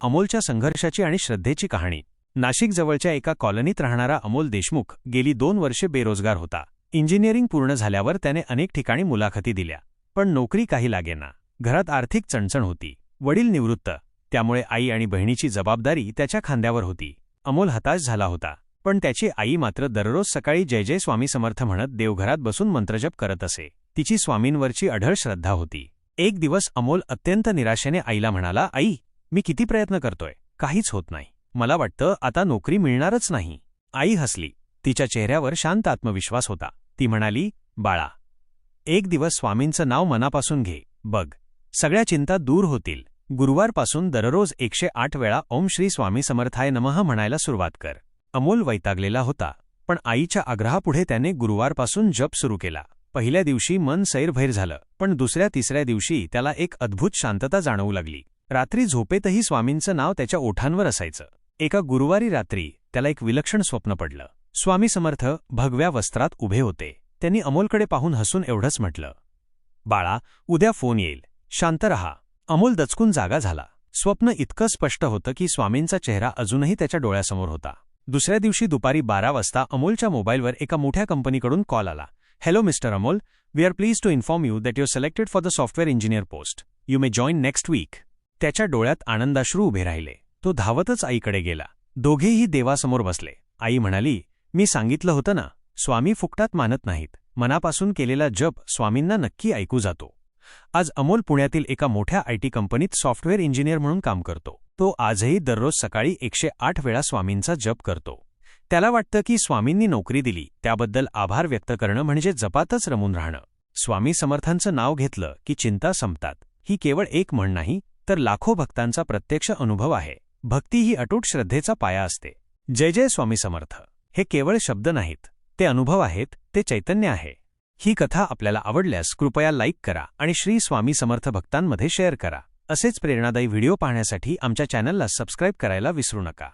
अमोलच्या संघर्षाची आणि श्रद्धेची कहाणी. नाशिकजवळच्या एका कॉलनीत राहणारा अमोल देशमुख गेली दोन वर्षे बेरोजगार होता. इंजिनिअरिंग पूर्ण झाल्यावर त्याने अनेक ठिकाणी मुलाखती दिल्या. पण नोकरी काही लागेना. घरात आर्थिक चणचण होती. वडील निवृत्त. त्यामुळे आई आणि बहिणीची जबाबदारी त्याच्या खांद्यावर होती. अमोल हताश झाला होता. पण त्याची आई मात्र दररोज सकाळी जय जय स्वामी समर्थ म्हणत देवघरात बसून मंत्रजप करत असे. तिची स्वामींवरची अढळ श्रद्धा होती. एक दिवस अमोल अत्यंत निराशेने आईला म्हणाला आई मी किती प्रयत्न करतोय. काहीच होत नाही. मला वाटतं आता नोकरी मिळणारच नाही. आई हसली. तिच्या चेहऱ्यावर शांत आत्मविश्वास होता. ती म्हणाली बाळा एक दिवस स्वामींचं नाव मनापासून घे. बघ सगळ्या चिंता दूर होतील. गुरुवारपासून दररोज एकशे आठ वेळा ओम श्री स्वामी समर्थाय नमः म्हणायला सुरुवात कर. अमोल वैतागलेला होता पण आईच्या आग्रहापुढे त्याने गुरुवारपासून जप सुरू केला. पहिल्या दिवशी मन सैरभैर झालं पण दुसऱ्या तिसऱ्या दिवशी त्याला एक अद्भुत शांतता जाणवू लागली. रात्री झोपेतही स्वामींचं नाव त्याच्या ओठांवर असायचं. एका गुरुवारी रात्री त्याला एक विलक्षण स्वप्न पडलं. स्वामी समर्थ भगव्या वस्त्रात उभे होते. त्यांनी अमोलकडे पाहून हसून एवढंच म्हटलं. बाळा उद्या फोन येईल. शांत रहा. अमोल दचकून जागा झाला. स्वप्न इतकं स्पष्ट होतं की स्वामींचा चेहरा अजूनही त्याच्या डोळ्यासमोर होता. दुसऱ्या दिवशी दुपारी बारा वाजता अमोलच्या मोबाईलवर एका मोठ्या कंपनीकडून कॉल आला. Hello mister Amol. We are please to inform you that your selected for the software engineer post. You may join next week. त्याच्या डोळ्यात आनंदाश्रू उभे राहिले. तो धावतच आईकडे गेला. दोघेही देवासमोर बसले. आई म्हणाली मी सांगितलं होतं ना स्वामी फुकटात मानत नाहीत. मनापासून केलेला जप स्वामींना नक्की ऐकू जातो. आज अमोल पुण्यातील एका मोठ्या आयटी कंपनीत सॉफ्टवेअर इंजिनियर म्हणून काम करतो. तो आजही दररोज सकाळी एकशे आठ वेळा स्वामींचा जप करतो. त्याला वाटतं की स्वामींनी नोकरी दिली. त्याबद्दल आभार व्यक्त करणं म्हणजे जपातच रमून राहणं. स्वामी समर्थांचं नाव घेतलं की चिंता संपतात. ही केवळ एक म्हण नाही तर लाखो भक्तांचा प्रत्यक्ष अनुभव आहे. भक्ती ही अटूट श्रद्धेचा पाया असते. जय जय स्वामी समर्थ. हे केवळ शब्द नाहीत. ते अनुभव आहेत. ते चैतन्य आहे. ही कथा आपल्याला आवडल्यास कृपया लाईक करा आणि श्री स्वामी समर्थ भक्तांमध्ये शेअर करा. असेच प्रेरणादायी व्हिडिओ पाहण्यासाठी आमच्या चॅनलला सबस्क्राईब करायला विसरू नका.